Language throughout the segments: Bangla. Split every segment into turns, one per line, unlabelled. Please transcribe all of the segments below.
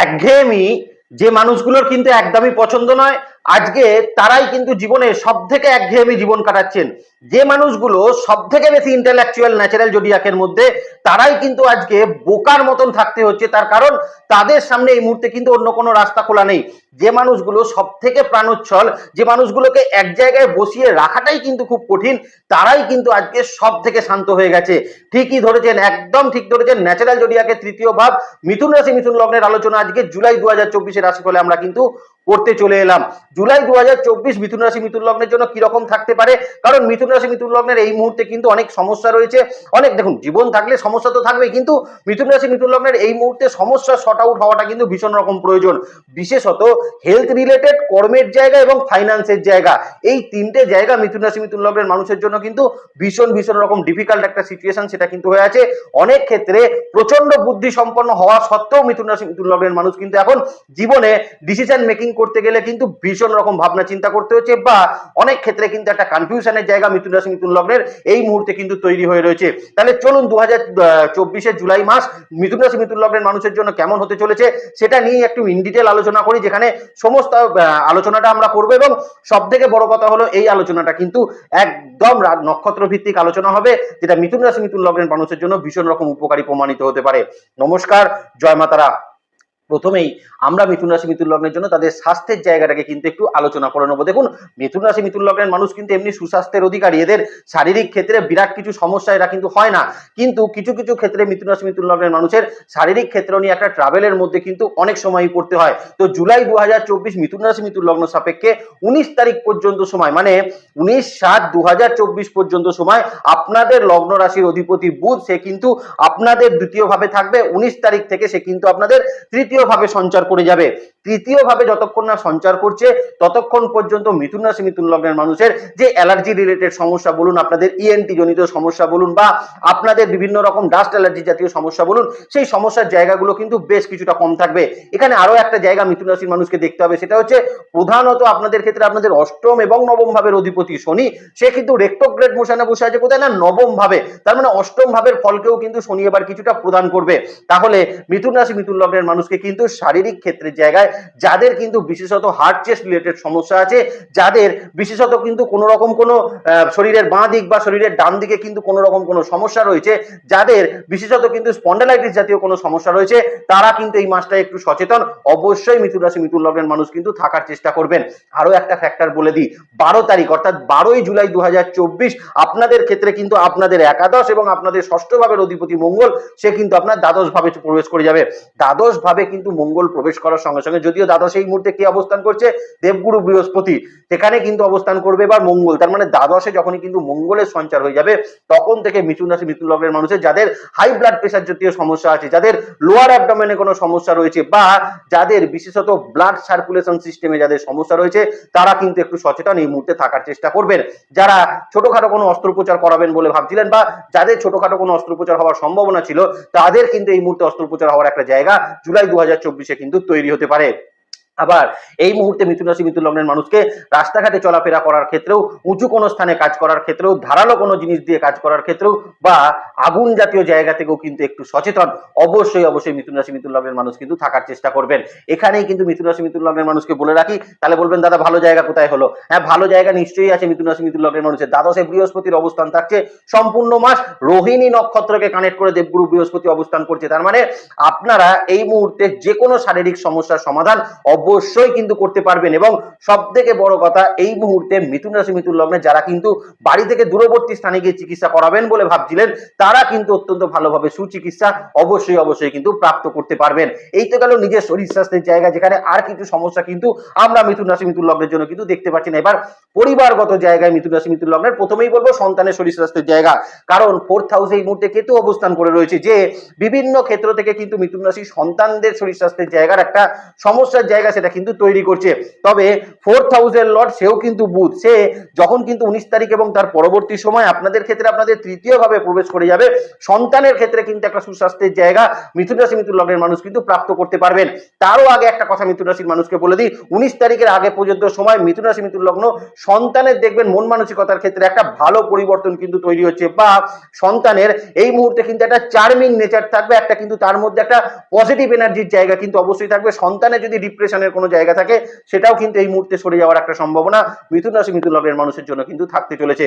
একঘেয়েমি যে মানুষগুলোর কিন্তু একদমই পছন্দ নয়, আজকে তারাই কিন্তু জীবনে সব থেকে একঘেয়েমি জীবন কাটাচ্ছেন। যে মানুষগুলো সব থেকে বেশি ইন্টালেকচুয়াল ন্যাচারাল জোডিয়াকের মধ্যে, তারাই কিন্তু আজকে বোকার মতন থাকতে হচ্ছে। তার কারণ, তাদের সামনে এই মুহূর্তে কিন্তু অন্য কোনো রাস্তা খোলা নেই। যে মানুষগুলো সব থেকে প্রাণোচ্ছল, যে মানুষগুলোকে এক জায়গায় বসিয়ে রাখাটাই কিন্তু খুব কঠিন, তারাই কিন্তু আজকে সব থেকে শান্ত হয়ে গেছে। ঠিকই ধরেছেন, একদম ঠিক ধরেছেন, ন্যাচারাল জোডিয়াকে তৃতীয় ভাব, মিথুন রাশি, মিথুন লগ্নের আলোচনা আজকে জুলাই দু হাজার চব্বিশের রাশিফলে আমরা কিন্তু করতে চলে এলাম। জুলাই দু হাজার চব্বিশ, মিথুন রাশি, মিথুন লগ্নের জন্য কীরকম থাকতে পারে? কারণ মিথুন রাশি, মিথুন লগ্নের এই মুহূর্তে কিন্তু অনেক সমস্যা রয়েছে। অনেক, দেখুন, জীবন থাকলে সমস্যা তো থাকবে কিন্তু মিথুন রাশি, মিথুন লগ্নের এই মুহূর্তে সমস্যা শর্ট আউট হওয়াটা কিন্তু ভীষণ রকম প্রয়োজন। বিশেষত হেলথ রিলেটেড কর্মের জায়গা এবং ফাইন্যান্সের জায়গা। এই তিনটে জায়গা মিথুন রাশি, মিথুন লগ্নের মানুষের জন্য কিন্তু ভীষণ ভীষণ রকম ডিফিকাল্ট একটা সিচুয়েশন সেটা কিন্তু হয়ে আছে। অনেক ক্ষেত্রে প্রচণ্ড বুদ্ধি সম্পন্ন হওয়া সত্ত্বেও মিথুন রাশি, মিথুন লগ্নের মানুষ কিন্তু এখন জীবনে ডিসিশন মেকিং করতে গেলে কিন্তু ভীষণ রকম ভাবনা চিন্তা করতে হচ্ছে বা অনেক ক্ষেত্রে কিন্তু একটা কনফিউশনের জায়গা মিথুন রাশি, মিথুন লগ্নের এই মুহূর্তে কিন্তু তৈরি হয়ে রয়েছে। তাহলে চলুন দু হাজার জুলাই মাস মিথুন রাশি, মিথুন লগ্নের মানুষের জন্য কেমন হতে চলেছে সেটা নিয়ে একটু ইন ডিটেল আলোচনা করি, যেখানে সমস্ত আলোচনাটা আমরা করব এবং সব থেকে বড় কথা হলো এই আলোচনাটা কিন্তু একদম নক্ষত্র ভিত্তিক আলোচনা হবে, যেটা মিথুন রাশি মিথুন লগ্নের মানুষের জন্য ভীষণ রকম উপকারী প্রমাণিত হতে পারে। নমস্কার, জয় মাতারা। প্রথমেই আমরা মিথুন রাশি মিথুন লগ্নের জন্য তাদের স্বাস্থ্যের জায়গাটাকে কিন্তু একটু আলোচনা করে নেব। দেখুন, মিথুন রাশি মিথুন লগ্নের মানুষ কিন্তু এমনি সুস্বাস্থ্যের অধিকারী। এদের শারীরিক ক্ষেত্রে বিরাট কিছু সমস্যা এরা কিন্তু হয় না। কিন্তু কিছু কিছু ক্ষেত্রে মিথুন রাশি মিথুন লগ্নের মানুষের শারীরিক ক্ষেত্র নিয়ে একটা ট্রাভেলের মধ্যে কিন্তু অনেক সময়ই পড়তে হয়। তো জুলাই দু হাজার চব্বিশ মিথুন রাশি মিথুন লগ্ন সাপেক্ষে উনিশ তারিখ পর্যন্ত সময় মানে উনিশ সাত দু হাজার চব্বিশ পর্যন্ত সময় আপনাদের লগ্ন রাশির অধিপতি বুধ, সে কিন্তু আপনাদের দ্বিতীয় ভাবে থাকবে। উনিশ তারিখ থেকে সে কিন্তু আপনাদের তৃতীয় ভাবে সঞ্চার করে যাবে। তৃতীয় ভাবে যতক্ষণ না সঞ্চার করছে, ততক্ষণ পর্যন্ত মিথুন রাশি মিথুন লগ্নের মানুষের যে অ্যালার্জি রিলেটেড সমস্যা বলুন, আপনাদের ইএনটি জনিত সমস্যা বলুন বা আপনাদের বিভিন্ন রকম ডাস্ট অ্যালার্জি জাতীয় সমস্যা বলুন, সেই সমস্যার জায়গাগুলো কিন্তু বেশ কিছুটা কম থাকবে। এখানে আরও একটা জায়গা মিথুন রাশির মানুষকে দেখতে হবে, সেটা হচ্ছে প্রধানত আপনাদের ক্ষেত্রে আপনাদের অষ্টম এবং নবম ভাবের অধিপতি শনি, সে কিন্তু রেক্টোগ্রেড মোশনে বসে আছে কোথায় না? নবম ভাবে তার মানে অষ্টম ভাবের ফলকেও কিন্তু শনি এবার কিছুটা প্রদান করবে। তাহলে মিথুন রাশি মিথুন লগ্নের মানুষকে কিন্তু শারীরিক ক্ষেত্রের জায়গায় যাদের কিন্তু বিশেষত হার্ট চেস্ট রিলেটেড সমস্যা আছে, যাদের বিশেষত কিন্তু কোনো রকম কোনো শরীরের বাঁ দিক বা শরীরের ডান দিকে কিন্তু কোনো রকম কোনো সমস্যা রয়েছে, যাদের বিশেষত কিন্তু স্পন্ডালাইটিস জাতীয় কোনো সমস্যা রয়েছে, তারা কিন্তু এই মাসটা একটু সচেতন। অবশ্যই মিথুন রাশি, মিথুন লগ্নের মানুষ কিন্তু থাকার চেষ্টা করবেন। আরও একটা ফ্যাক্টর বলে দিই, বারো তারিখ, অর্থাৎ বারোই জুলাই দু হাজার চব্বিশ, আপনাদের ক্ষেত্রে কিন্তু আপনাদের একাদশ এবং আপনাদের ষষ্ঠ ভাবের অধিপতি মঙ্গল, সে কিন্তু আপনার দ্বাদশ ভাবে প্রবেশ করে যাবে। দ্বাদশ ভাবে কিন্তু মঙ্গল প্রবেশ করার সঙ্গে সঙ্গে, যদিও দ্বাদশ এই মুহূর্তে কি অবস্থান করছে? দেবগুরু বৃহস্পতি। সেখানে কিন্তু অবস্থান করবে এবার মঙ্গল। তার মানে দ্বাদশে যখনই কিন্তু মঙ্গলের সঞ্চার হয়ে যাবে, তখন থেকে মিথুন রাশি, মিথুন লগ্নের মানুষের, যাদের হাই ব্লাড প্রেশার জাতীয় সমস্যা আছে, যাদের লোয়ার অ্যাবডোমেনে কোনো সমস্যা রয়েছে বা যাদের বিশেষত ব্লাড সার্কুলেশন সিস্টেমে যাদের সমস্যা রয়েছে, তারা কিন্তু একটু সচেতন এই মুহূর্তে থাকার চেষ্টা করবেন। যারা ছোটখাটো কোনো অস্ত্রোপচার করাবেন বলে ভাবছিলেন বা যাদের ছোটখাটো কোনো অস্ত্রোপচার হওয়ার সম্ভাবনা ছিল, তাদের কিন্তু এই মুহূর্তে অস্ত্রোপচার হওয়ার একটা জায়গা জুলাই দু হাজার চব্বিশে কিন্তু তৈরি হতে পারে। আবার এই মুহূর্তে মিথুন রাশি মিথুন লগ্নের মানুষকে রাস্তাঘাটে চলাফেরা করার ক্ষেত্রেও, উঁচু কোনো স্থানে কাজ করার ক্ষেত্রেও, ধারালো কোনো জিনিস দিয়ে কাজ করার ক্ষেত্রেও বা আগুন জাতীয় জায়গা থেকেও কিন্তু একটু সচেতন, অবশ্যই অবশ্যই মিথুন রাশি মিথুন লগ্নের মানুষ কিন্তু থাকার চেষ্টা করবেন। এখানেই কিন্তু মিথুন রাশি মিথুন লগ্নের মানুষকে বলে রাখি, তাহলে বলবেন, দাদা, ভালো জায়গা কোথায় হলো? হ্যাঁ ভালো জায়গা নিশ্চয়ই আছে মিথুন রাশি মিথুন লগ্নের মানুষের। দ্বাদশে বৃহস্পতির অবস্থান থাকছে, সম্পূর্ণ মাস রোহিণী নক্ষত্রকে কানেক্ট করে দেবগুরু বৃহস্পতি অবস্থান করছে। তার মানে আপনারা এই মুহূর্তে যে কোনো শারীরিক সমস্যার সমাধান অবশ্যই কিন্তু করতে পারবেন। এবং সব থেকে বড় কথা, এই মুহূর্তে মিথুন রাশি, মিথুন লগ্নে যারা কিন্তু বাড়ি থেকে দূরবর্তী স্থানে গিয়ে চিকিৎসা করাবেন বলে ভাবছিলেন, তারা কিন্তু অত্যন্ত ভালোভাবে সুচিকিৎসা অবশ্যই অবশ্যই কিন্তু প্রাপ্ত করতে পারবেন। এই তো গেল নিজের শরীর স্বাস্থ্যের জায়গা, যেখানে আর কিছু সমস্যা কিন্তু আমরা মিথুন রাশি, মিথুন লগ্নের জন্য কিন্তু দেখতে পাচ্ছি না। এবার পরিবারগত জায়গায় মিথুন রাশি, মিথুন লগ্নের প্রথমেই বলব সন্তানের শরীর স্বাস্থ্যের জায়গা। কারণ ফোর্থ হাউসে এই মুহূর্তে কেতু অবস্থান করে রয়েছে, যে বিভিন্ন ক্ষেত্র থেকে কিন্তু মিথুন রাশি সন্তানদের শরীর স্বাস্থ্যের জায়গার একটা সমস্যার জায়গা সেটা কিন্তু তৈরি করছে। তবে ফোর্থ হাউসের লর্ড সেও কিন্তু বুধ। সে যখন কিন্তু উনিশ তারিখ এবং তার পরবর্তী সময় আপনাদের ক্ষেত্রে আপনাদের তৃতীয় ভাবে প্রবেশ করে যাবে, সন্তানের ক্ষেত্রে কিন্তু একটা সুস্বাস্থ্যের জায়গা মিথুন রাশি, মিথুন লগ্নের মানুষ কিন্তু প্রাপ্ত করতে পারবেন। তারও আগে একটা কথা মিথুন রাশির মানুষকে বলে দিই, উনিশ তারিখের আগে পর্যন্ত সময় মিথুন রাশি, মিথুন লগ্ন সন্তানের দেখবেন মন মানসিকতার ক্ষেত্রে একটা ভালো পরিবর্তন কিন্তু তৈরি হচ্ছে বা সন্তানের এই মুহূর্তে কিন্তু একটা চার্মিং নেচার থাকবে, একটা কিন্তু তার মধ্যে একটা পজিটিভ এনার্জির জায়গা কিন্তু অবশ্যই থাকবে। সন্তানের যদি ডিপ্রেশনের কোনো জায়গা থাকে, সেটাও কিন্তু এই মুহূর্তে সরে যাওয়ার একটা সম্ভাবনা মিথুন রাশি, মিথুন লগ্নের মানুষের জন্য কিন্তু থাকতে চলেছে।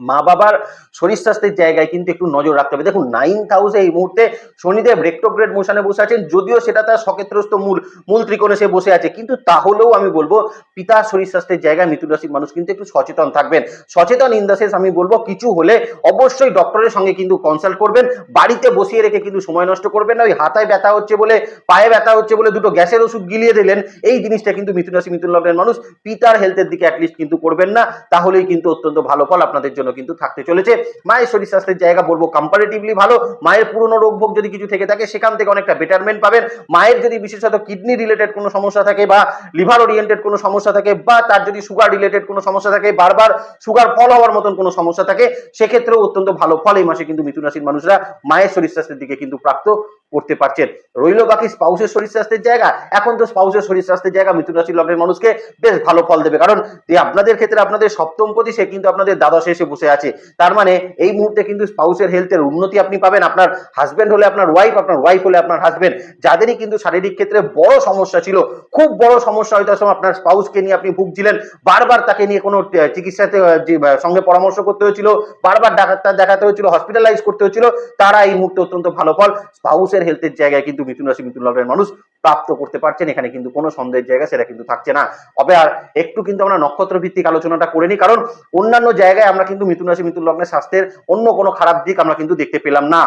মা বাবার শরীর স্বাস্থ্যের জায়গায় কিন্তু একটু নজর রাখতে হবে। দেখুন নাইন্থ হাউসে এই মুহূর্তে শনিদেব রেক্টোগ্রেড মোশনে বসে আছেন, যদিও সেটা তার সক্ষেত্রস্থ মূল মূল ত্রিকোণে সে বসে আছে। কিন্তু তাহলেও আমি বলব, পিতার শরীর স্বাস্থ্যের জায়গায় মিথুন রাশির মানুষ কিন্তু একটু সচেতন থাকবেন। সচেতন ইন দ্য সেন্স আমি বলব, কিছু হলে অবশ্যই ডক্টরের সঙ্গে কিন্তু কনসাল্ট করবেন। বাড়িতে বসিয়ে রেখে কিন্তু সময় নষ্ট করবেন না। ওই হাতায় ব্যথা হচ্ছে বলে, পায়ে ব্যথা হচ্ছে বলে দুটো গ্যাসের ওষুধ গিলিয়ে দিলেন, এই জিনিসটা কিন্তু মিথুন রাশি মিথুন লগ্নের মানুষ পিতার হেলথের দিকে অ্যাটলিস্ট কিন্তু করবেন না। তাহলেই কিন্তু অত্যন্ত ভালো ফল আপনাদের জন্য। কিন্তু থাকতে চলেছে। মায়ের শরীর স্বাস্থ্যের জায়গা বলব কম্পারেটিভলি ভালো। মায়ের পুরনো রোগ ভোগ যদি কিছু থেকে থাকে, সেখান থেকে অনেকটা বেটারমেন্ট পাবেন। মায়ের যদি বিশেষত কিডনি রিলেটেড কোনো সমস্যা থাকে বা লিভার ওরিয়েন্টেড কোনো সমস্যা থাকে বা তার যদি সুগার রিলেটেড কোনো সমস্যা থাকে, বারবার সুগার ফল হওয়ার মতন কোনো সমস্যা থাকে, সেক্ষেত্রেও অত্যন্ত ভালো। ফল এই মাসে কিন্তু মিথুন রাশির মানুষরা মায়ের শরীর স্বাস্থ্যের দিকে কিন্তু প্রাপ্ত। করতে পারছেন। রইল বাকি স্পাউসের শরীর স্বাস্থ্যের জায়গা। এখন তো স্পাউসের শরীর স্বাস্থ্যের জায়গা মিথুন রাশির লগ্নের মানুষকে বেশ ভালো ফল দেবে। কারণ আপনাদের ক্ষেত্রে আপনাদের সপ্তম পতি সে কিন্তু আপনাদের দ্বাদশে এসে বসে আছে। তার মানে এই মুহূর্তে কিন্তু স্পাউসের হেলথের উন্নতি আপনি পাবেন। আপনার হাজবেন্ড হলে আপনার ওয়াইফ আপনার ওয়াইফ হলে আপনার হাজবেন্ড যাদেরই কিন্তু শারীরিক ক্ষেত্রে বড় সমস্যা ছিল, খুব বড় সমস্যা হয়তো সময় আপনার স্পাউসকে নিয়ে আপনি ভুগছিলেন। বারবার তাকে নিয়ে কোনো চিকিৎসাতে সঙ্গে পরামর্শ করতে হয়েছিল, বারবার ডাক্তার দেখাতে হয়েছিল হসপিটালাইজ করতে হয়েছিল, তারা এই মুহূর্তে অত্যন্ত ভালো ফল। স্পাউসের হেলথের জায়গায় কিন্তু মিথুন রাশি মিথুন লগ্নের মানুষ প্রাপ্ত করতে পারছেন। এখানে কিন্তু কোনো সন্দেহের জায়গা সেটা কিন্তু থাকছে না। তবে আর একটু কিন্তু আমরা নক্ষত্র ভিত্তিক আলোচনাটা করে নিই, কারণ অন্যান্য জায়গায় আমরা কিন্তু মিথুন রাশি মিথুন লগ্নের স্বাস্থ্যের অন্য কোনো খারাপ দিক আমরা কিন্তু দেখতে পেলাম না।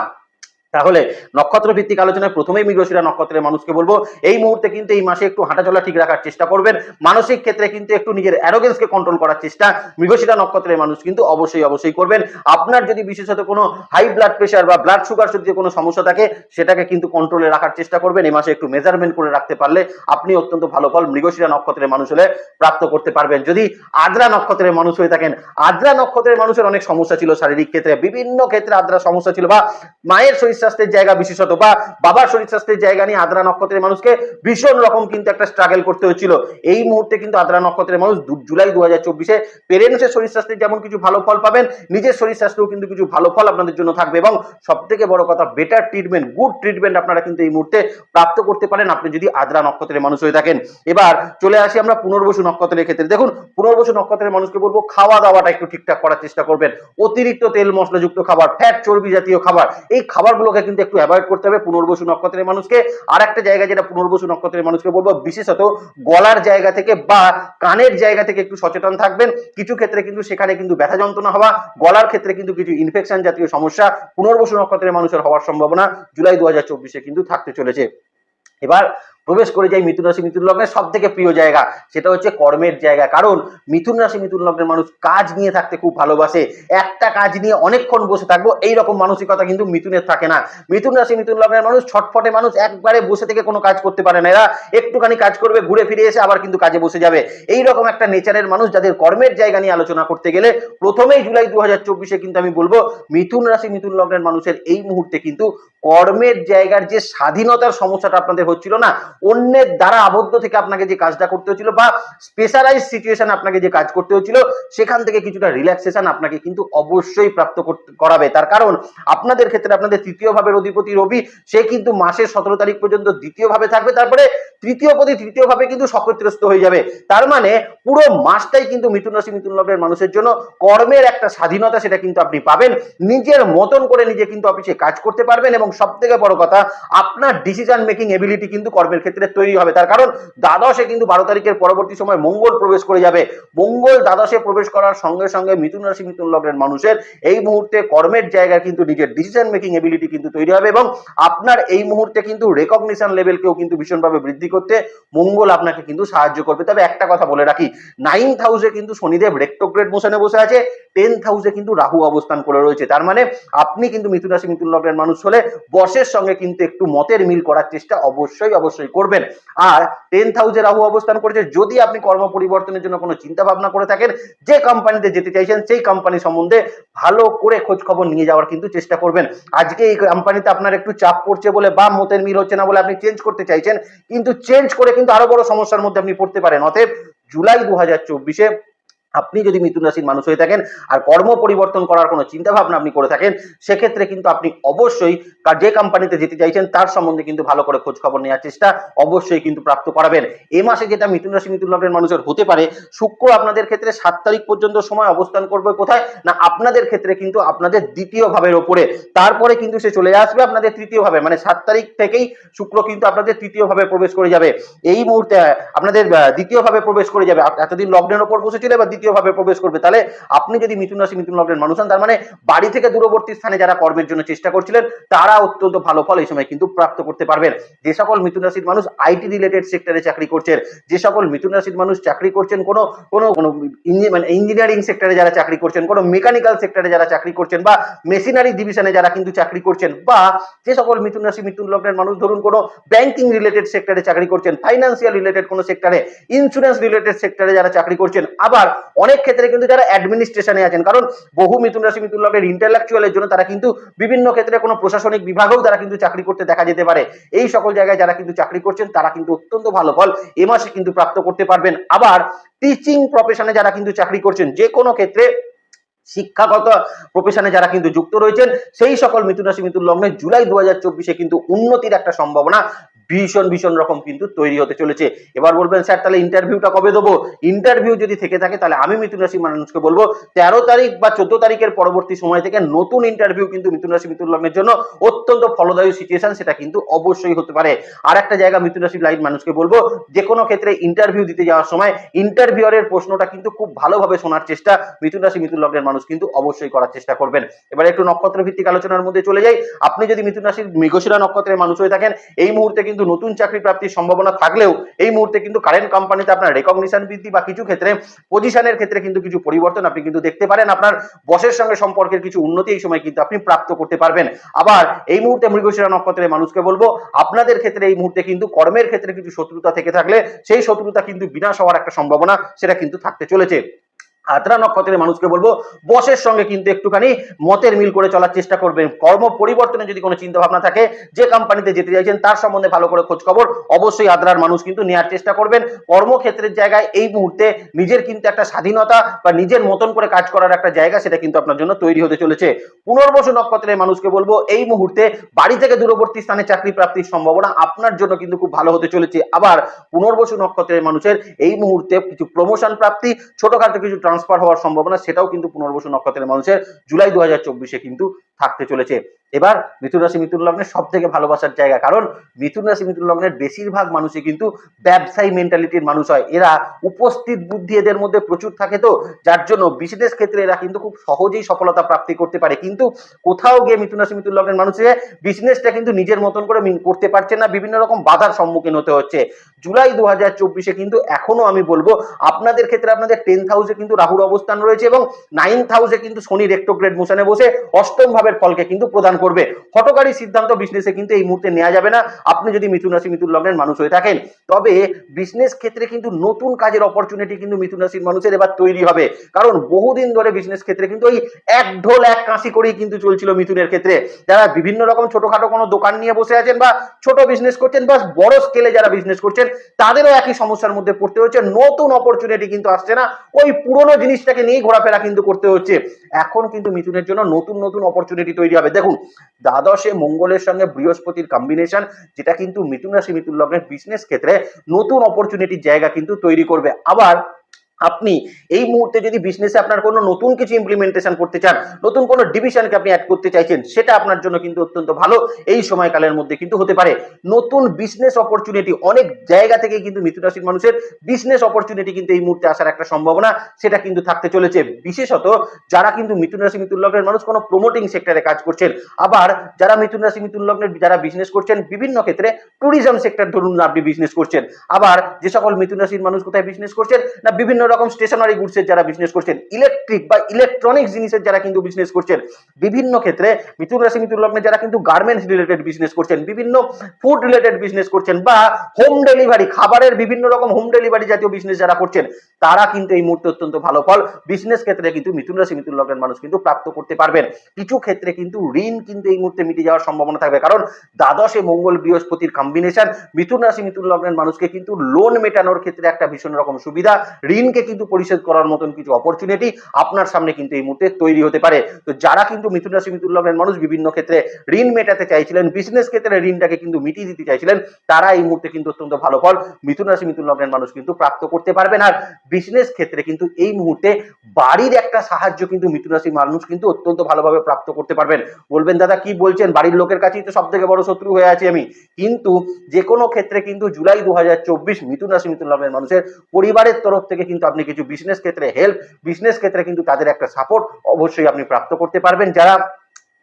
তাহলে নক্ষত্র ভিত্তিক আলোচনায় প্রথমেই মৃগশিরা নক্ষত্রের মানুষকে বলব, এই মুহূর্তে কিন্তু এই মাসে একটু হাঁটাচলা ঠিক রাখার চেষ্টা করবেন। মানসিক ক্ষেত্রে কিন্তু একটু নিজের অ্যারোগেন্সকে কন্ট্রোল করার চেষ্টা মৃগশিরা নক্ষত্রের মানুষ কিন্তু অবশ্যই অবশ্যই করবেন। আপনার যদি বিশেষত কোনো হাই ব্লাড প্রেশার বা ব্লাড সুগার যদি কোনো সমস্যা থাকে, সেটাকে কিন্তু কন্ট্রোলে রাখার চেষ্টা করবেন। এই মাসে একটু মেজারমেন্ট করে রাখতে পারলে আপনি অত্যন্ত ভালো ফল মৃগশিরা নক্ষত্রের মানুষ হলে প্রাপ্ত করতে পারবেন। যদি আদ্রা নক্ষত্রের মানুষ হয়ে থাকেন, আদ্রা নক্ষত্রের মানুষের অনেক সমস্যা ছিল শারীরিক ক্ষেত্রে। বিভিন্ন ক্ষেত্রে আদ্রা সমস্যা ছিল বা মায়ের শরীর স্বাস্থ্যের জায়গা বিশেষত বা বাবার শরীর স্বাস্থ্যের জায়গা নিয়ে আদ্রা নক্ষত্রের মানুষকে ভীষণ রকম কিন্তু একটা স্ট্রাগল করতে হচ্ছিল এই মুহূর্তে কিন্তু আদ্রা নক্ষত্রের মানুষ জুলাই দু হাজার চব্বিশে পেরেন্টসের শরীর স্বাস্থ্যের যেমন কিছু ভালো ফল পাবেন, নিজের শরীর স্বাস্থ্যও কিন্তু কিছু ভালো ফল আপনাদের জন্য থাকবে এবং সব থেকে বড় কথা বেটার ট্রিটমেন্ট গুড ট্রিটমেন্ট আপনারা কিন্তু এই মুহূর্তে প্রাপ্ত করতে পারেন আপনি যদি আদ্রা নক্ষত্রের মানুষ হয়ে থাকেন। এবার চলে আসি আমরা পুনর্বসু নক্ষত্রের ক্ষেত্রে। দেখুন, পুনর্বসু নক্ষত্রের মানুষকে বলব খাওয়া দাওয়াটা একটু ঠিকঠাক করার চেষ্টা করবেন। অতিরিক্ত তেল মশলাযুক্ত খাবার ফ্যাট চর্বি জাতীয় খাবার, এই খাবারগুলোকে কিন্তু একটু অ্যাভয়েড করতে হবে পুনর্বসু নক্ষত্রের মানুষকে। আর একটা জায়গা যেটা পুনর্বসু নক্ষত্রের মানুষকে বলব, বিশেষত গলার জায়গা থেকে বা কানের জায়গা থেকে একটু সচেতন থাকবেন। কিছু ক্ষেত্রে কিন্তু সেখানে কিন্তু ব্যথা যন্ত্রণা হওয়া, গলার ক্ষেত্রে কিন্তু কিছু ইনফেকশন জাতীয় সমস্যা, পুনর্বসু নক্ষত্রের মানুষের হওয়ার সম্ভাবনা জুলাই দু কিন্তু থাকতে চলেছে। এবার প্রবেশ করে যায় মিথুন রাশি মিথুন লগ্নের সব থেকে প্রিয় জায়গা। সেটা হচ্ছে কর্মের জায়গা। কারণ মিথুন রাশি মিথুন লগ্নের মানুষ কাজ নিয়ে থাকতে খুব ভালোবাসে। একটা কাজ নিয়ে অনেকক্ষণ বসে থাকব এই রকম মানসিকতা কিন্তু মিথুনের থাকে না। মিথুন রাশি মিথুন লগ্নের মানুষ ছটফটে মানুষ একবারে বসে থেকে কোনো কাজ করতে পারে না। এরা একটুখানি কাজ করবে, ঘুরে ফিরে এসে আবার কিন্তু কাজে বসে যাবে। এই রকম একটা নেচারের মানুষ যাদের কর্মের জায়গা নিয়ে আলোচনা করতে গেলে প্রথমেই জুলাই দু হাজার চব্বিশে কিন্তু আমি বলব, মিথুন রাশি মিথুন লগ্নের মানুষের এই মুহূর্তে কিন্তু কর্মের জায়গার যে স্বাধীনতার সমস্যাটা আপনাদের হচ্ছিল না অন্যের দ্বারা আবদ্ধ থেকে আপনাকে যে কাজটা করতে হচ্ছিল বা স্পেশালাইজ সিচুয়েশন আপনাকে যে কাজ করতে হচ্ছিল সেখান থেকে কিছুটা রিল্যাক্সেশন আপনাকে কিন্তু অবশ্যই প্রাপ্ত করাবে। তার কারণ, আপনাদের ক্ষেত্রে আপনাদের তৃতীয় ভাবের অধিপতি রবি, সে কিন্তু মাসের সতেরো তারিখ পর্যন্ত দ্বিতীয় ভাবে থাকবে। তারপরে তৃতীয় পতি তৃতীয় ভাবে কিন্তু সক্ষত্রস্ত হয়ে যাবে। তার মানে পুরো মাসটাই কিন্তু মিথুন রাশি, মিথুন লগ্নের মানুষের জন্য কর্মের একটা স্বাধীনতা সেটা কিন্তু আপনি পাবেন। নিজের মতন করে নিজে কিন্তু অফিসে কাজ করতে পারবেন এবং সব থেকে বড় কথা, আপনার ডিসিশন মেকিং এবিলিটি কিন্তু কর্মের ক্ষেত্রে তৈরি হবে। তার কারণ দ্বাদশে কিন্তু বারো তারিখের পরবর্তী সময় মঙ্গল প্রবেশ করে যাবে। মঙ্গল দ্বাদশে প্রবেশ করার সঙ্গে সঙ্গে মিথুন রাশি, মিথুন লগ্নের মানুষের এই মুহূর্তে কর্মের জায়গায় কিন্তু নিজের ডিসিশন মেকিং এবিলিটি কিন্তু তৈরি হবে এবং আপনার এই মুহূর্তে কিন্তু রেকগনিশন লেভেল লেভেলকেও কিন্তু ভীষণভাবে বৃদ্ধি করতে মঙ্গল আপনাকে কিন্তু সাহায্য করবে। তবে একটা কথা বলে রাখি নাইন্থ হাউসে কিন্তু শনিদেব রেক্টোগ্রেড মোশনে বসে আছে টেন্থ হাউসে কিন্তু রাহু অবস্থান করে রয়েছে। তার মানে আপনি কিন্তু মিথুন রাশি, মিথুন লগ্নের মানুষ হলে বসের সঙ্গে কিন্তু একটু মতের মিল করার চেষ্টা অবশ্যই অবশ্যই করবেন। আর টেন্থ হাউসে রাহু অবস্থান করেছে যদি আপনি কর্ম পরিবর্তনের জন্য কোনো চিন্তা ভাবনা করে থাকেন, যে কোম্পানিতে যেতে চাইছেন সেই কোম্পানি সম্বন্ধে ভালো করে খোঁজ খবর নিয়ে যাওয়ার কিন্তু চেষ্টা করবেন। আজকে এই কোম্পানিতে আপনার একটু চাপ পড়ছে বলে বা মতের মিল হচ্ছে না বলে আপনি চেঞ্জ করতে চাইছেন, কিন্তু চেঞ্জ করে কিন্তু আরও বড় সমস্যার মধ্যে আপনি পড়তে পারেন। অতএব জুলাই দু হাজার চব্বিশে আপনি যদি মিথুন রাশির মানুষ হয়ে থাকেন আর কর্ম পরিবর্তন করার কোনো চিন্তা ভাবনা আপনি করে থাকেন, সেক্ষেত্রে কিন্তু আপনি অবশ্যই যে কোম্পানিতে যেতে চাইছেন, তার সম্বন্ধে কিন্তু ভালো করে খোঁজ খবর নেওয়ার চেষ্টা অবশ্যই কিন্তু প্রাপ্ত করাবেন। এ মাসে যেটা মিথুন রাশি মিথুন লগ্নের মানুষের হতে পারে, শুক্র আপনাদের ক্ষেত্রে সাত তারিখ পর্যন্ত সময় অবস্থান করবে কোথায়? না, আপনাদের ক্ষেত্রে কিন্তু আপনাদের দ্বিতীয় ভাবের ওপরে। তারপরে কিন্তু সে চলে আসবে আপনাদের তৃতীয় ভাবে মানে সাত তারিখ থেকেই শুক্র কিন্তু আপনাদের তৃতীয় ভাবে প্রবেশ করে যাবে। এই মুহূর্তে আপনাদের দ্বিতীয় ভাবে প্রবেশ করে যাবে। এতদিন লগ্নের ওপর বসেছিল, এবার দ্বিতীয় ভাবে প্রবেশ করবে। তাহলে আপনি যদি মিথুন রাশি, মিথুন লগ্নের মানুষ হন, তার মানে বাড়ি থেকে দূরবর্তী স্থানে যারা কর্মের জন্য চেষ্টা করছিলেন, তারা অত্যন্ত ভালো ফল এই সময় কিন্তু প্রাপ্ত করতে পারবেন। যে সকল মিথুন রাশির মানুষ আইটি রিলেটেড সেক্টরে চাকরি করছেন, যে সকল মিথুন রাশির মানুষ চাকরি করছেন, কোনো কোনো কোনো মানে ইঞ্জিনিয়ারিং সেক্টরে যারা চাকরি করছেন, কোনো মেকানিক্যাল সেক্টরে যারা চাকরি করছেন বা মেশিনারি ডিভিশনে যারা কিন্তু চাকরি করছেন বা যে সকল মিথুন রাশি, মিথুন লগ্নের মানুষ ধরুন, কোনো ব্যাংকিং রিলেটেড সেক্টরে চাকরি করছেন ফাইন্যান্সিয়াল রিলেটেড কোনো সেক্টরে ইন্স্যুরেন্স রিলেটেড সেক্টরে যারা চাকরি করছেন, আবার অনেক ক্ষেত্রে কিন্তু যারা অ্যাডমিনিস্ট্রেশনে আছেন, কারণ বহু মিথুন রাশি, মিথুন লগ্নের ইন্টালেকচুয়ালের জন্য তারা কিন্তু বিভিন্ন ক্ষেত্রে কোনো প্রশাসনিক বিভাগেও তারা কিন্তু চাকরি করতে দেখা যেতে পারে। এই সকল জায়গায় যারা কিন্তু চাকরি করছেন, তারা কিন্তু অত্যন্ত ভালো ফল এ মাসে কিন্তু প্রাপ্ত করতে পারবেন। আবার টিচিং প্রফেশনে যারা কিন্তু চাকরি করছেন, যে কোনো ক্ষেত্রে শিক্ষাগত প্রফেশনে যারা কিন্তু যুক্ত রয়েছেন, সেই সকল মিথুন রাশি, মিথুন লগ্নে জুলাই দু হাজার চব্বিশে কিন্তু উন্নতির একটা সম্ভাবনা ভীষণ ভীষণ রকম কিন্তু তৈরি হতে চলেছে। এবার বলবেন, স্যার, তাহলে ইন্টারভিউটা কবে দেবো? ইন্টারভিউ যদি থেকে থাকে, তাহলে আমি মিথুন রাশি মানুষকে বলব, তেরো তারিখ বা চোদ্দ তারিখের পরবর্তী সময় থেকে নতুন ইন্টারভিউ কিন্তু মিথুন রাশি, মিথুন লগ্নের জন্য অত্যন্ত ফলদায়ী সিচুয়েশন সেটা কিন্তু অবশ্যই হতে পারে। আর একটা জায়গা মিথুন রাশি লাইন মানুষকে বলব, যে কোনো ক্ষেত্রে ইন্টারভিউ দিতে যাওয়ার সময় ইন্টারভিউয়ারের প্রশ্নটা কিন্তু খুব ভালোভাবে শোনার চেষ্টা মিথুন রাশি, মিথুন লগ্নের মানুষ কিন্তু অবশ্যই করার চেষ্টা করবেন। এবার একটু নক্ষত্র ভিত্তিক আলোচনার মধ্যে চলে যাই। আপনি যদি মিথুন রাশির মৃগশিরা নক্ষত্রের মানুষ হয়ে থাকেন, এই মুহূর্তে কিন্তু নতুন চাকরি প্রাপ্তির সম্ভাবনা থাকলেও এই মুহূর্তে কিন্তু কারেন্ট কোম্পানিতে আপনার রেকগনিশন বৃদ্ধি বা কিছু ক্ষেত্রে পজিশনের ক্ষেত্রে কিন্তু কিছু পরিবর্তন আপনি কিন্তু দেখতে পারেন। আপনার বসের সঙ্গে সম্পর্কের কিছু উন্নতি এই সময় কিন্তু আপনি প্রাপ্ত করতে পারবেন। আবার এই মুহূর্তে মৃগশিরা নক্ষত্রের মানুষকে বলব, আপনাদের ক্ষেত্রে এই মুহূর্তে কিন্তু কর্মের ক্ষেত্রে কিছু শত্রুতা থেকে থাকলে সেই শত্রুতা কিন্তু বিনাশ হওয়ার একটা সম্ভাবনা সেটা কিন্তু থাকতে চলেছে। আদ্রা নক্ষত্রের মানুষকে বলব, বসের সঙ্গে কিন্তু একটুখানি মতের মিল করে চলার চেষ্টা করবেন। কর্ম পরিবর্তনে যদি কোনো চিন্তা ভাবনা থাকে, যে কোম্পানিতে যেতে চাইছেন, তার সম্বন্ধে ভালো করে খোঁজ খবর, অবশ্যই আদ্রার মানুষ কিন্তু নেওয়ার চেষ্টা করবেন। কর্মক্ষেত্রের জায়গায় এই মুহূর্তে নিজের কিন্তু একটা স্বাধীনতা বা নিজের মতন করে কাজ করার একটা জায়গা সেটা কিন্তু আপনার জন্য তৈরি হতে চলেছে। পুনর্বসু নক্ষত্রের মানুষকে বলব, এই মুহূর্তে বাড়ি থেকে দূরবর্তী স্থানে চাকরি প্রাপ্তির সম্ভাবনা আপনার জন্য কিন্তু খুব ভালো হতে চলেছে। আবার পুনর্বসু নক্ষত্রের মানুষের এই মুহূর্তে কিছু প্রমোশন প্রাপ্তি, ছোটখাটো কিছু ট্রান্সফার হওয়ার সম্ভাবনা, সেটাও কিন্তু পুনর্বসু নক্ষত্রের মানুষের জুলাই দু হাজার চব্বিশে কিন্তু থাকতে চলেছে। এবার মিথুন রাশি মিথুন লগ্নের সব থেকে ভালোবাসার জায়গা। কারণ মিথুন রাশি মিথুন লগ্নের বেশিরভাগ মানুষই কিন্তু ব্যবসায়ী মেন্টালিটির মানুষ হয়। এরা উপস্থিত বুদ্ধি এদের মধ্যে প্রচুর থাকে তো, যার জন্য বিজনেস ক্ষেত্রে এরা কিন্তু খুব সহজেই সফলতা প্রাপ্তি করতে পারে। কিন্তু কোথাও গিয়ে মিথুন রাশি মিথুন লগ্নের মানুষের বিজনেসটা কিন্তু নিজের মতন করে করতে পারছে না, বিভিন্ন রকম বাধার সম্মুখীন হতে হচ্ছে। জুলাই দু হাজার চব্বিশে কিন্তু এখনও আমি বলব, আপনাদের ক্ষেত্রে আপনাদের টেন্থ হাউসে কিন্তু রাহুর অবস্থান রয়েছে এবং নাইন্থ হাউসে কিন্তু শনি রেক্টোগ্রেড মোশনে বসে অষ্টম ভাবের ফলকে কিন্তু প্রদান করবে। হটকারী সিদ্ধান্ত বিজনেসে কিন্তু এই মুহূর্তে নেওয়া যাবে না। আপনি যদি মিথুন রাশি, মিথুন লগ্নের মানুষ হয়ে থাকেন, তবে বিজনেস ক্ষেত্রে কিন্তু নতুন কাজের অপরচুনিটি কিন্তু মিথুন রাশির মানুষের এবার তৈরি হবে। কারণ বহুদিন ধরে বিজনেস ক্ষেত্রে কিন্তু ওই এক ঢোল, এক কাঁসি করেই কিন্তু চলছিল মিথুনের ক্ষেত্রে। যারা বিভিন্ন রকম ছোটখাটো কোনো দোকান নিয়ে বসে আছেন বা ছোট বিজনেস করছেন, বা বড় স্কেলে যারা বিজনেস করছেন, তাদেরও একই সমস্যার মধ্যে পড়তে হচ্ছে। নতুন অপরচুনিটি কিন্তু আসছে না। ওই পুরনো জিনিসটাকে নিয়েই ঘোরাফেরা কিন্তু করতে হচ্ছে। এখন কিন্তু মিথুনের জন্য নতুন নতুন অপরচুনিটি তৈরি হবে। দেখুন দ্বাদশে মঙ্গলের সঙ্গে বৃহস্পতির কম্বিনেশন যেটা কিন্তু মিথুন রাশি মিথুন লগ্নের বিজনেস ক্ষেত্রে নতুন অপরচুনিটির জায়গা কিন্তু তৈরি করবে। আবার আপনি এই মুহূর্তে যদি বিজনেসে আপনার কোনো নতুন কিছু ইমপ্লিমেন্টেশন করতে চান, নতুন কোনো ডিভিশনকে আপনি অ্যাড করতে চাইছেন, সেটা আপনার জন্য কিন্তু অত্যন্ত ভালো। এই সময়কালের মধ্যে কিন্তু হতে পারে। নতুন বিজনেস অপরচুনিটি অনেক জায়গা থেকে কিন্তু মিথুন রাশির মানুষের বিজনেস অপরচুনিটি কিন্তু এই মুহূর্তে আসার একটা সম্ভাবনা, সেটা কিন্তু থাকতে চলেছে। বিশেষত যারা কিন্তু মিথুন রাশি মিথুন লগ্নের মানুষ, কোনো প্রমোটিং সেক্টরে কাজ করছেন, আবার যারা মিথুন রাশি মিথুন লগ্নের যারা বিজনেস করছেন, বিভিন্ন ক্ষেত্রে ট্যুরিজম সেক্টর ধরুন আপনি বিজনেস করছেন, আবার যে সকল মিথুন রাশির মানুষ কোথায় বিজনেস করছেন, না বিভিন্ন রকম স্টেশনারি গুডসের যারা বিজনেস করছেন ইলেকট্রিক বা ইলেকট্রনিক জিনিসের যারা কিন্তু বিজনেস করছেন, বিভিন্ন ক্ষেত্রে মিথুন রাশি, মিথুন লগ্নে যারা কিন্তু গার্মেন্টস রিলেটেড বিজনেস করছেন, বিভিন্ন ফুড রিলেটেড বিজনেস করছেন বা হোম ডেলিভারি খাবারের বিভিন্ন রকম হোম ডেলিভারি জাতীয় বিজনেস যারা করছেন তারা কিন্তু এই মুহূর্তে অত্যন্ত ভালো ফল। বিজনেস ক্ষেত্রে কিন্তু মিথুন রাশি, মিথুন লগ্নের মানুষ কিন্তু প্রাপ্ত করতে পারবেন। কিছু ক্ষেত্রে কিন্তু ঋণ কিন্তু এই মুহূর্তে মিটে যাওয়ার সম্ভাবনা থাকবে। কারণ দ্বাদশে মঙ্গল বৃহস্পতির কম্বিনেশন মিথুন রাশি, মিথুন লগ্নের মানুষকে কিন্তু লোন মেটানোর ক্ষেত্রে একটা ভীষণ রকম সুবিধা। ঋণকে কিন্তু পরিশোধ করার মতন কিছু অপরচুনিটি আপনার সামনে কিন্তু এই মুহূর্তে তৈরি হতে পারে। তো যারা কিন্তু মিথুন রাশি, মিথুন লগ্নের মানুষ বিভিন্ন ক্ষেত্রে ঋণ মেটাতে চাইছিলেন বিজনেস ক্ষেত্রে ঋণটাকে কিন্তু মিটিয়ে দিতে চাইছিলেন, তারা এই মুহূর্তে কিন্তু অত্যন্ত ভালো ফল মিথুন রাশি, মিথুন লগ্নের মানুষ কিন্তু প্রাপ্ত করতে পারবেন। আর বিজনেস ক্ষেত্রে কিন্তু এই মুহূর্তে বাড়ির একটা সাহায্য কিন্তু মিথুন রাশির মানুষ কিন্তু অত্যন্ত ভালোভাবে প্রাপ্ত করতে পারবেন। বলবেন, দাদা, কি বলছেন? বাড়ির লোকের কাছেই তো সব থেকে বড় শত্রু হয়ে আছি আমি। কিন্তু যে কোনো ক্ষেত্রে কিন্তু জুলাই দু হাজার চব্বিশ মিথুন রাশি মিথুন লগ্নের মানুষের পরিবারের তরফ থেকে কিন্তু আপনি কিছু বিজনেস ক্ষেত্রে হেল্প বিজনেস ক্ষেত্রে কিন্তু তাদের একটা সাপোর্ট অবশ্যই আপনি প্রাপ্ত করতে পারবেন। যারা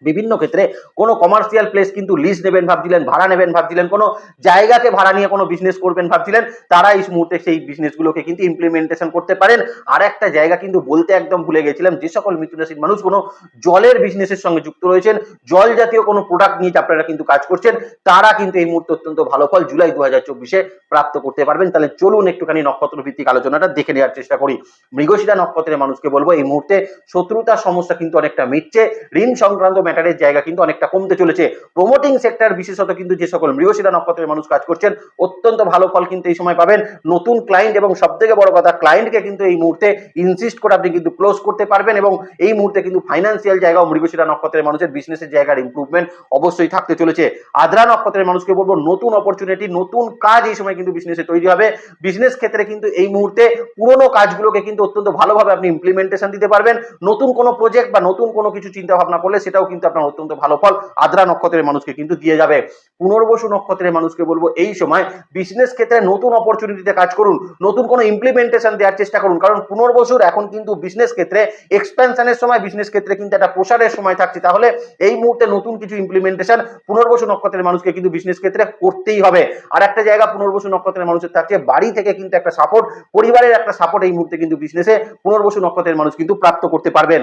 বিভিন্ন ক্ষেত্রে কোনো কমার্শিয়াল প্লেস কিন্তু লিজ নেবেন ভাবছিলেন, ভাড়া নেবেন ভাবছিলেন, কোনো জায়গাকে ভাড়া নিয়ে কোনো বিজনেস করবেন ভাবছিলেন, তারা এই মুহূর্তে সেই বিজনেসগুলোকে কিন্তু ইমপ্লিমেন্টেশন করতে পারেন। আর একটা জায়গা কিন্তু বলতে একদম ভুলে গেছিলাম, যে সকল মিথুন রাশির মানুষ কোনো জলের বিজনেসের সঙ্গে যুক্ত রয়েছেন, জল জাতীয় কোনো প্রোডাক্ট নিয়ে আপনারা কিন্তু কাজ করছেন, তারা কিন্তু এই মুহূর্তে অত্যন্ত ভালো ফল জুলাই দু হাজার চব্বিশে প্রাপ্ত করতে পারবেন। তাহলে চলুন একটুখানি নক্ষত্র ভিত্তিক আলোচনাটা দেখে নেওয়ার চেষ্টা করি। মৃগশিরা নক্ষত্রের মানুষকে বলব, এই মুহূর্তে শত্রুতার সমস্যা কিন্তু অনেকটা মিটছে। ঋণ সংক্রান্ত ম্যাটারের জায়গা কিন্তু অনেকটা কমতে চলেছে। প্রমোটিং সেক্টর বিশেষত কিন্তু যে সকল মৃগশিরা নক্ষত্রের মানুষ কাজ করছেন, অত্যন্ত ভালো ফল কিন্তু এই সময় পাবেন। নতুন ক্লায়েন্ট এবং সব থেকে বড় কথা ক্লায়েন্টকে কিন্তু এই মুহূর্তে ইনসিস্ট করে আপনি কিন্তু ক্লোজ করতে পারবেন এবং এই মুহূর্তে কিন্তু ফাইন্যান্সিয়াল জায়গা ও মৃগশিরা নক্ষত্রের মানুষের বিজনেসের জায়গার ইমপ্রুভমেন্ট অবশ্যই থাকতে চলেছে। আদ্রা নক্ষত্রের মানুষকে বলব, নতুন অপরচুনিটি নতুন কাজ এই সময় কিন্তু বিজনেসে তৈরি হবে। বিজনেস ক্ষেত্রে কিন্তু এই মুহূর্তে পুরোনো কাজগুলোকে কিন্তু অত্যন্ত ভালোভাবে আপনি ইমপ্লিমেন্টেশন দিতে পারবেন। নতুন কোনো প্রজেক্ট বা নতুন কোনো কিছু চিন্তা ভাবনা করলে সেটাও কিন্তু আপনার অত্যন্ত ভালো ফল। আদ্রা নক্ষত্রের মানুষকে কিন্তু দিয়ে যাবে। পুনর্বসু নক্ষত্রের মানুষকে বলব, এই সময় বিজনেস ক্ষেত্রে নতুন অপরচুনিটিতে কাজ করুন, নতুন কোনো ইমপ্লিমেন্টেশন দেওয়ার চেষ্টা করুন। কারণ পুনর্বসুর এখন কিন্তু বিজনেস ক্ষেত্রে এক্সপেনশনের সময় বিজনেস ক্ষেত্রে কিন্তু একটা প্রসারের সময় থাকছে। তাহলে এই মুহূর্তে নতুন কিছু ইমপ্লিমেন্টেশন পুনর্বসু নক্ষত্রের মানুষকে কিন্তু বিজনেস ক্ষেত্রে করতেই হবে। আর একটা জায়গা পুনর্বসু নক্ষত্রের মানুষের থাকছে, বাড়ি থেকে কিন্তু একটা সাপোর্ট পরিবারের একটা সাপোর্ট এই মুহূর্তে কিন্তু বিজনেসে পুনর্বসু নক্ষত্রের মানুষ কিন্তু প্রাপ্ত করতে পারবেন।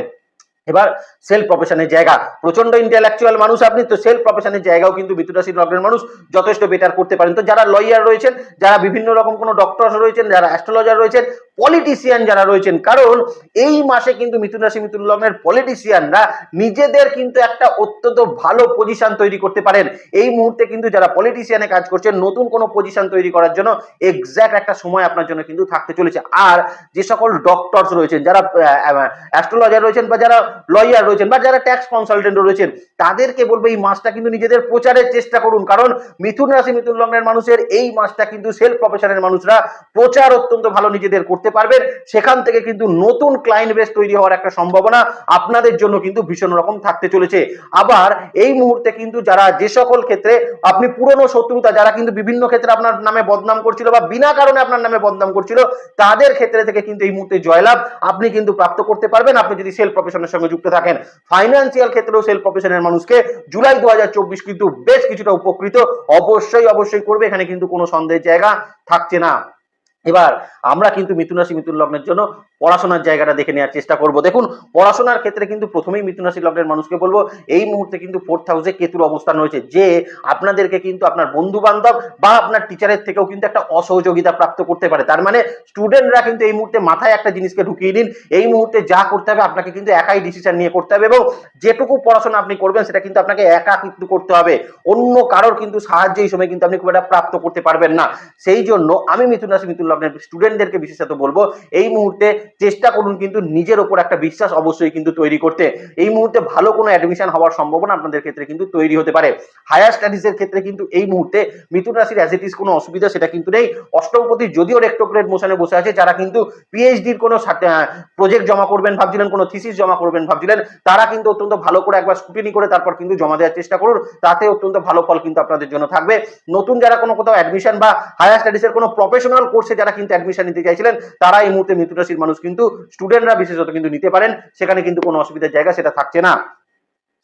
এবার সেলফ প্রফেশনের জায়গা। প্রচণ্ড ইন্টালেকচুয়াল মানুষ আপনি, তো সেলফ প্রফেশনের জায়গাও কিন্তু বিতুরাশি লগ্নের মানুষ যথেষ্ট বেটার করতে পারেন। তো যারা লয়ার রয়েছেন, যারা বিভিন্ন রকম কোনো ডক্টর রয়েছেন, যারা অ্যাস্ট্রোলজার রয়েছেন পলিটিশিয়ান যারা রয়েছেন, কারণ এই মাসে কিন্তু মিথুন রাশি, মিথুন লগ্নের পলিটিশিয়ানরা নিজেদের কিন্তু একটা অত্যন্ত ভালো পজিশন তৈরি করতে পারেন। এই মুহূর্তে কিন্তু যারা পলিটিশিয়ানে কাজ করছেন, নতুন কোনো পজিশন তৈরি করার জন্য এক্স্যাক্ট একটা সময় আপনার জন্য কিন্তু থাকতে চলেছে। আর যে সকল ডক্টরস রয়েছেন, যারা অ্যাস্ট্রোলজার রয়েছেন বা যারা লয়ার রয়েছেন বা যারা ট্যাক্স কনসালটেন্ট রয়েছেন, তাদেরকে বলব এই মাসটা কিন্তু নিজেদের প্রচারের চেষ্টা করুন। কারণ মিথুন রাশি, মিথুন লগ্নের মানুষের এই মাসটা কিন্তু সেলফ প্রফেশনের মানুষরা প্রচার অত্যন্ত ভালো নিজেদের করতে পারবেন, সেখান থেকে কিন্তু নতুন ক্লায়েন্ট বেস তৈরি হওয়ার একটা সম্ভাবনা আপনাদের জন্য কিন্তু ভীষণ রকম থাকতে চলেছে। আবার এই মুহূর্তে কিন্তু যারা যে সকল ক্ষেত্রে আপনি পুরনো শত্রুতা, যারা কিন্তু বিভিন্ন ক্ষেত্রে আপনার নামে বদনাম করছিল বা বিনা কারণে আপনার নামে বদনাম করছিল, তাদের ক্ষেত্রে থেকে কিন্তু এই মুহূর্তে জয়লাভ। আপনি কিন্তু প্রাপ্ত করতে পারবেন, আপনি যদি সেলফ প্রফেশনের সঙ্গে যুক্ত থাকেন। ফাইন্যান্সিয়াল ক্ষেত্রেও সেলফ প্রফেশনের মানুষকে জুলাই দু হাজার চব্বিশ কিন্তু বেশ কিছুটা উপকৃত। অবশ্যই অবশ্যই করবে, এখানে কিন্তু কোনো সন্দেহের জায়গা থাকছে না। এবার আমরা কিন্তু মিথুন রাশি মিথুন লগ্নের জন্য পড়াশোনার জায়গাটা দেখে নেওয়ার চেষ্টা করব। দেখুন, পড়াশোনার ক্ষেত্রে কিন্তু প্রথমেই মিথুন রাশি লগ্নের মানুষকে বলব, এই মুহূর্তে কিন্তু ফোর্থ হাউসে কেতুর অবস্থান রয়েছে, যে আপনাদেরকে কিন্তু আপনার বন্ধু বান্ধব বা আপনার টিচারের থেকেও কিন্তু একটা অসহযোগিতা প্রাপ্ত করতে পারে। তার মানে স্টুডেন্টরা কিন্তু এই মুহূর্তে মাথায় একটা জিনিসকে ঢুকিয়ে নিন, এই মুহূর্তে যা করতে হবে আপনাকে কিন্তু একাই ডিসিশন নিয়ে করতে হবে এবং যেটুকু পড়াশোনা আপনি করবেন সেটা কিন্তু আপনাকে একা কিন্তু করতে হবে। অন্য কারোর কিন্তু সাহায্য এই সময় কিন্তু আপনি খুব একটা প্রাপ্ত করতে পারবেন না। সেই জন্য আমি মিথুন রাশি মিথুন লগ্নের স্টুডেন্টদেরকে বিশেষত বলব, এই মুহূর্তে চেষ্টা করুন কিন্তু নিজের ওপর একটা বিশ্বাস অবশ্যই কিন্তু তৈরি করতে। এই মুহূর্তে ভালো কোনো অ্যাডমিশন হওয়ার সম্ভাবনা আপনাদের ক্ষেত্রে কিন্তু তৈরি হতে পারে। হায়ার স্টাডিজের ক্ষেত্রে কিন্তু এই মুহূর্তে মিথুন রাশির অ্যাজ ইট ইস কোনো অসুবিধা সেটা কিন্তু নেই। অষ্টমপতি যদিও রেক্টোগ্রেড মোশনে বসে আছে, যারা কিন্তু পিএইচডির কোনো প্রজেক্ট জমা করবেন ভাবছিলেন, কোনো থিসিস জমা করবেন ভাবছিলেন, তারা কিন্তু অত্যন্ত ভালো করে একবার স্কুটিনি করে তারপর কিন্তু জমা দেওয়ার চেষ্টা করুন। তাতে অত্যন্ত ভালো ফল কিন্তু আপনাদের জন্য থাকবে। নতুন যারা কোনো কোথাও অ্যাডমিশন বা হায়ার স্টাডিজের কোনো প্রফেশনাল কোর্সে যারা কিন্তু অ্যাডমিশন নিতে চাইছিলেন, তারা এই মুহূর্তে মিথুন রাশির মানুষ কিন্তু স্টুডেন্টরা বিশেষত কিন্তু নিতে পারেন সেখানে কিন্তু কোনো অসুবিধার জায়গা সেটা থাকছে না।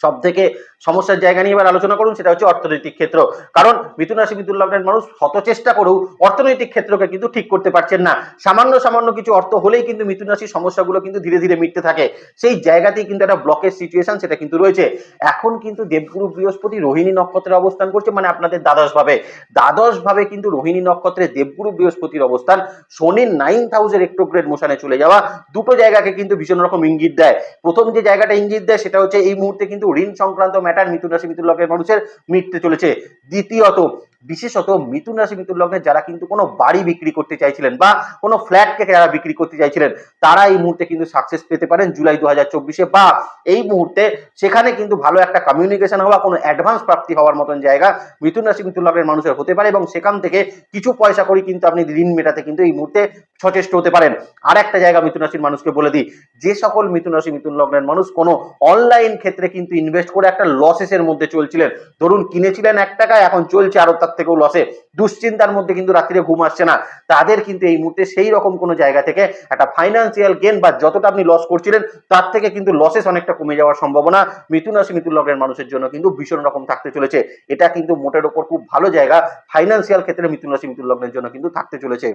সব থেকে সমস্যার জায়গা নিয়ে এবার আলোচনা করুন, সেটা হচ্ছে অর্থনৈতিক ক্ষেত্র। কারণ মিথুন রাশি, মিথুন লগ্নের মানুষ শত চেষ্টা করেও অর্থনৈতিক ক্ষেত্রকে কিন্তু ঠিক করতে পারছেন না। সামান্য সামান্য কিছু অর্থ হলেই কিন্তু মিথুন রাশির সমস্যাগুলো কিন্তু ধীরে ধীরে মিটতে থাকে। সেই জায়গাতেই কিন্তু একটা ব্লকের সিচুয়েশন সেটা কিন্তু রয়েছে। এখন কিন্তু দেবগুরু বৃহস্পতি রোহিণী নক্ষত্রে অবস্থান করছে মানে আপনাদের দ্বাদশ ভাবে দ্বাদশ ভাবে কিন্তু রোহিণী নক্ষত্রে দেবগুরু বৃহস্পতির অবস্থান। শনির নাইন্থ হাউসের একটোগ্রেড মোশানে চলে যাওয়া। দুটো জায়গাকে কিন্তু ভীষণ রকম ইঙ্গিত দেয়। প্রথম যে জায়গাটা ইঙ্গিত দেয়, সেটা হচ্ছে এই মুহূর্তে কিন্তু ঋণ সংক্রান্ত ম্যাটার মিথুন রাশি মিথুন লগ্নের মানুষের মিটতে চলেছে। দ্বিতীয়ত বিশেষত মিথুন রাশি, মিথুন লগ্নের যারা কিন্তু কোনো বাড়ি বিক্রি করতে চাইছিলেন বা কোনো ফ্ল্যাটকে যারা বিক্রি করতে চাইছিলেন, তারা এই মুহূর্তে কিন্তু সাকসেস পেতে পারেন জুলাই দু হাজার বা এই মুহূর্তে সেখানে কিন্তু ভালো একটা কমিউনিকেশন হওয়া, কোনো অ্যাডভান্স প্রাপ্তি হওয়ার মতন জায়গা মিথুন রাশি, মিথুন লগ্নের মানুষের হতে পারে এবং সেখান থেকে কিছু পয়সা করে কিন্তু আপনি ঋণ মেটাতে কিন্তু এই মুহূর্তে সচেষ্ট হতে পারেন। আর একটা জায়গা মিথুন রাশির মানুষকে বলে দিই, যে সকল মিথুন রাশি, মিথুন লগ্নের মানুষ কোনো অনলাইন ক্ষেত্রে কিন্তু ইনভেস্ট করে একটা লসেসের মধ্যে চলছিলেন। ধরুন কিনেছিলেন এক টাকায়, এখন চলছে আরও তার থেকেও লসে দুশ্চিন্তার মধ্যে কিন্তু রাত্রিরে ঘুম আসছে না। তাদের কিন্তু এই মুহূর্তে সেই রকম কোনো জায়গা থেকে একটা ফাইন্যান্সিয়াল গেন বা যতটা আপনি লস করছিলেন, তার থেকে কিন্তু লসেস অনেকটা কমে যাওয়ার সম্ভাবনা মিথুন রাশি, মিথুন লগ্নের মানুষের জন্য কিন্তু ভীষণ রকম থাকতে চলেছে। এটা কিন্তু মোটের ওপর খুব ভালো জায়গা। ফাইন্যান্সিয়াল ক্ষেত্রে মিথুন রাশি, মিথুন লগ্নের জন্য কিন্তু থাকতে চলেছে।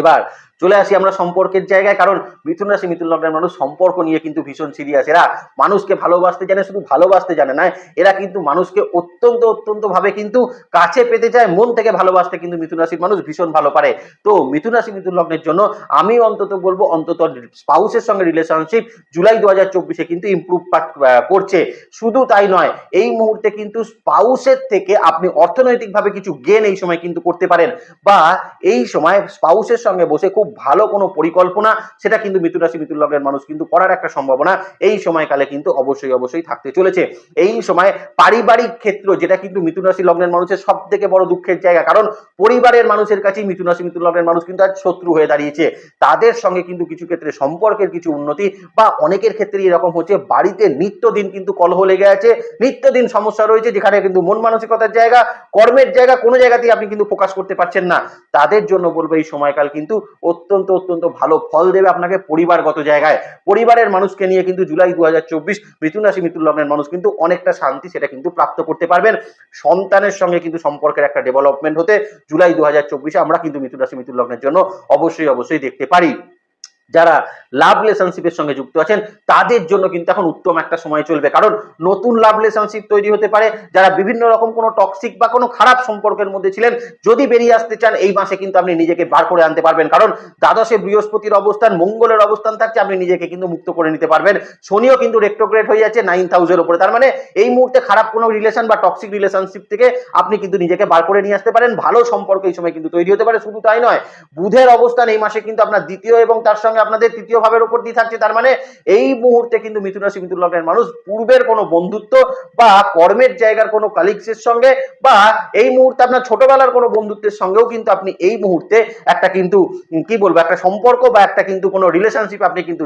এবার চলে আসি আমরা সম্পর্কের জায়গায়, কারণ মিথুন রাশি, মিথুন লগ্নের মানুষ সম্পর্ক নিয়ে কিন্তু ভীষণ সিরিয়াস এরা মানুষকে ভালোবাসতে জানে, শুধু ভালোবাসতে জানে না, এরা কিন্তু মানুষকে অত্যন্ত অত্যন্ত ভাবে কিন্তু কাছে পেতে চায়, মন থেকে ভালোবাসতে কিন্তু মিথুন রাশির মানুষ ভীষণ ভালো পারে। তো মিথুন রাশি, মিথুন লগ্নের জন্য আমি অন্তত বলব, অন্তত স্পাউসের সঙ্গে রিলেশনশিপ জুলাই দু হাজার চব্বিশে কিন্তু ইম্প্রুভ করছে। শুধু তাই নয়, এই মুহূর্তে কিন্তু স্পাউসের থেকে আপনি অর্থনৈতিকভাবে কিছু গেন এই সময় কিন্তু করতে পারেন, বা এই সময় স্পাউসের সঙ্গে বসে খুব ভালো কোনো পরিকল্পনা, সেটা কিন্তু মিথুন রাশি, মিথুন লগ্নের মানুষ কিন্তু করার একটা সম্ভাবনা এই সময়কালে কিন্তু অবশ্যই অবশ্যই থাকতে চলেছে। এই সময় পারিবারিক ক্ষেত্র যেটা কিন্তু মিথুন রাশি লগ্নের মানুষের সব থেকে বড় দুঃখের জায়গা, কারণ পরিবারের মানুষের কাছেই মিথুন রাশি, মিথুন লগ্নের মানুষ কিন্তু আজ শত্রু হয়ে দাঁড়িয়েছে। তাদের সঙ্গে কিন্তু কিছু ক্ষেত্রে সম্পর্কের কিছু উন্নতি বা অনেকের ক্ষেত্রে এরকম হচ্ছে, বাড়িতে নিত্যদিন কিন্তু কলহ লেগে আছে, নিত্যদিন সমস্যা রয়েছে, যেখানে কিন্তু মন মানসিকতার জায়গা, কর্মের জায়গা কোনো জায়গাতেই আপনি কিন্তু ফোকাস করতে পারছেন না। তাদের জন্য বলব এই সময়কাল কিন্তু অত্যন্ত অত্যন্ত ভালো ফল দেবে আপনাকে পরিবারগত জায়গায়। পরিবারের মানুষকে নিয়ে কিন্তু জুলাই দু হাজার চব্বিশ মিথুন রাশি, মিথুন লগ্নের মানুষ কিন্তু অনেকটা শান্তি সেটা কিন্তু প্রাপ্ত করতে পারবেন। সন্তানের সঙ্গে কিন্তু সম্পর্কের একটা ডেভেলপমেন্ট হতে জুলাই দু হাজার চব্বিশে আমরা কিন্তু মিথুন রাশি, মিথুন লগ্নের জন্য অবশ্যই অবশ্যই দেখতে পারি। যারা লাভ রিলেশনশিপের সঙ্গে যুক্ত আছেন, তাদের জন্য কিন্তু এখন উত্তম একটা সময় চলবে। কারণ নতুন লাভ রিলেশনশিপ তৈরি হতে পারে, যারা বিভিন্ন রকম কোনো টক্সিক বা কোনো খারাপ সম্পর্কের মধ্যে ছিলেন, যদি বেরিয়ে আসতে চান, এই মাসে কিন্তু আপনি নিজেকে বার করে আনতে পারবেন। কারণ দ্বাদশে বৃহস্পতির অবস্থান, মঙ্গলের অবস্থান থাকছে, আপনি নিজেকে কিন্তু মুক্ত করে নিতে পারবেন। শনিও কিন্তু রেক্টোগ্রেড হয়ে যাচ্ছে নাইন থাউজেন্ড উপরে। তার মানে এই মুহূর্তে খারাপ কোনো রিলেশন বা টক্সিক রিলেশনশিপ থেকে আপনি কিন্তু নিজেকে বার করে নিয়ে আসতে পারেন। ভালো সম্পর্ক এই সময় কিন্তু তৈরি হতে পারে, শুধু তাই নয়, বুধের অবস্থান এই মাসে কিন্তু আপনার দ্বিতীয় এবং তার সঙ্গে আপনাদের তৃতীয় ভাবের উপর দিয়ে থাকছে। তার মানে এই মুহূর্তে কিন্তু মিথুন রাশি, মিথুন লগ্নের মানুষ পূর্বের কোনো বন্ধুত্ব বা কর্মের জায়গার কোনো কালিক্সের সঙ্গে বা এই মুহূর্তে আপনার ছোটবেলার কোনো বন্ধুত্বের সঙ্গেও কিন্তু আপনি এই মুহূর্তে একটা কিন্তু কি বলব, একটা সম্পর্ক বা একটা কিন্তু কোনো রিলেশনশিপ আপনি কিন্তু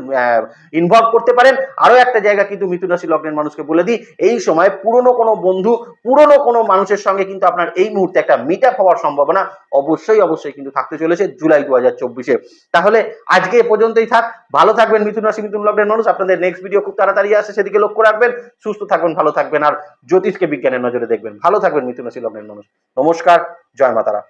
ইনভলভ করতে পারেন। আরও একটা জায়গা কিন্তু মিথুন রাশি, লগ্নের মানুষকে বলে দিই, এই সময় পুরনো কোনো বন্ধু, পুরনো কোনো মানুষের সঙ্গে কিন্তু আপনার এই মুহূর্তে একটা মিট হওয়ার সম্ভাবনা অবশ্যই অবশ্যই কিন্তু থাকতে চলেছে জুলাই দু হাজার চব্বিশে। তাহলে আজকে এ পর্যন্তই থাক। ভালো থাকবেন মিথুন রাশি, মিথুন লগ্নের মানুষ। আপনাদের নেক্সট ভিডিও খুব তাড়াতাড়ি আসে সেদিকে লক্ষ্য রাখবেন। সুস্থ থাকবেন, ভালো থাকবেন। আর জ্যোতিষকে বিজ্ঞানের নজরে দেখবেন। ভালো থাকবেন মিথুন রাশি, লগ্নের মানুষ। নমস্কার, জয় মাতারা।